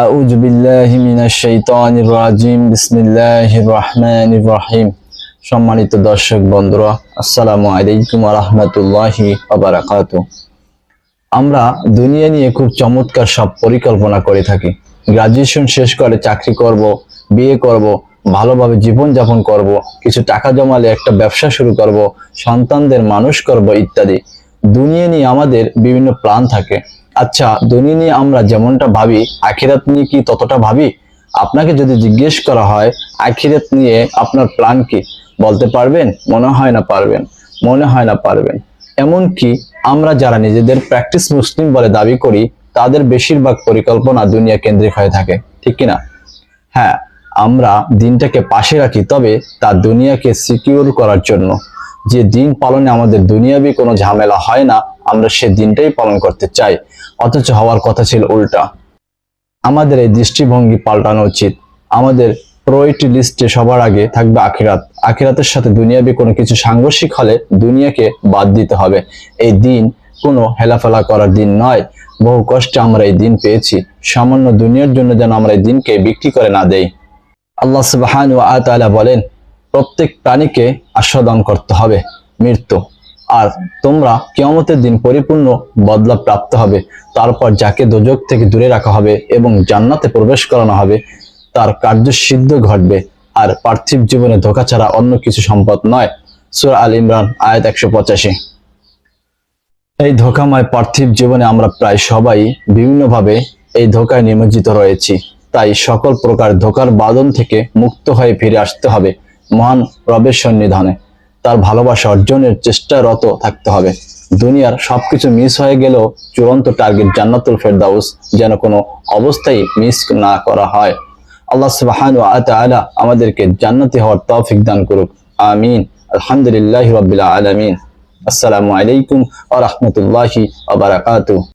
أعوذ بالله من الشيطان الرجيم بسم الله الرحمن الرحيم সম্মানিত দর্শক বন্ধুরা আসসালামু আলাইকুম রহমতুল্লাহি আবরাকাতু আমরা দুনিয়া নিয়ে খুব চমৎকার সব পরিকল্পনা করে থাকি গ্রাজুয়েশন শেষ করে চাকরি করব বিয়ে করব ভালোভাবে জীবন যাপন করব কিছু টাকা জমালে একটা ব্যবসা শুরু করব সন্তানদের মানুষ করব ইত্যাদি দুনিয়া নিয়ে আমাদের বিভিন্ন প্ল্যান থাকে আচ্ছা দুনিয়া নিয়ে আমরা যেমনটা ভাবি, আখিরাত নিয়ে কি ততটা ভাবি? আপনাকে যদি জিজ্ঞেস করা হয়, আখিরাত নিয়ে আপনার প্ল্যান কি? বলতে পারবেন, মনে হয় না পারবেন, মনে হয় না পারবেন। এমনকি আমরা যারা নিজেদের প্র্যাকটিস মুসলিম বলে দাবি করি, তাদের বেশিরভাগ পরিকল্পনা দুনিয়া কেন্দ্রিক হয়ে থাকে, ঠিক কিনা? হ্যাঁ আমরা দিনটাকে পাশে রাখি, তবে তা দুনিয়াকে সিকিউর করার জন্য। যে দিন পালনে আমাদের দুনিয়াবি কোনো ঝামেলা হয় না, আমরা সে দিনটাই পালন করতে চাই। অথচ হওয়ার কথা ছিল উল্টা। আমাদের এই দৃষ্টিভঙ্গি পাল্টানো উচিত। আমাদের প্রায়োরিটি লিস্টে সবার আগে থাকবে আখিরাত। আখিরাতের সাথে দুনিয়াবি কোনো কিছু সাংঘর্ষিক হলে দুনিয়াকে বাদ দিতে হবে। এই দিন কোনো হেলাফেলা করার দিন নয়। বহু কষ্টে আমরা এই দিন পেয়েছি। সামান্য দুনিয়ার জন্য যেন আমরা এই দিনকে বিক্রি করে না দেই। আল্লাহ সুবাহান ওয়া তাআলা বলেন, প্রত্যেক প্রাণীকে আস্বাদন করতে হবে। মৃত্যু। আর তোমরা কিয়ামতের দিন পরিপূর্ণ বদলা প্রাপ্ত হবে। তারপর যাকে দোজক থেকে দূরে রাখা হবে এবং জান্নাতে প্রবেশ করানো হবে, তার কার্যসিদ্ধ ঘটবে। আর পার্থিব জীবনে ধোকা ছাড়া অন্য কিছু সম্পদ নয়। সুরা আল ইমরান, আয়াত একশো পঁচাশি। এই ধোকাময় পার্থিব জীবনে আমরা প্রায় সবাই বিভিন্নভাবে এই ধোকায় নিমজ্জিত রয়েছি। তাই সকল প্রকার ধোকার বাদন থেকে মুক্ত হয়ে ফিরে আসতে হবে মহান রবের সন্নিধানে। তার ভালোবাসা অর্জনের চেষ্টারত থাকতে হবে। দুনিয়ার সবকিছু মিস হয়ে গেলেও চূড়ান্ত টার্গেট জান্নাতুল ফেরদাউস যেন কোনো অবস্থায় মিস না করা হয়। আল্লাহ সুবহান তাআলা আমাদেরকে জান্নাতি হওয়ার তৌফিক দান করুক। আমিন। আলহামদুলিল্লাহি রাব্বিল আলামিন। আসসালামু আলাইকুম ওয়া রাহমাতুল্লাহি ওয়া বারাকাতুহু।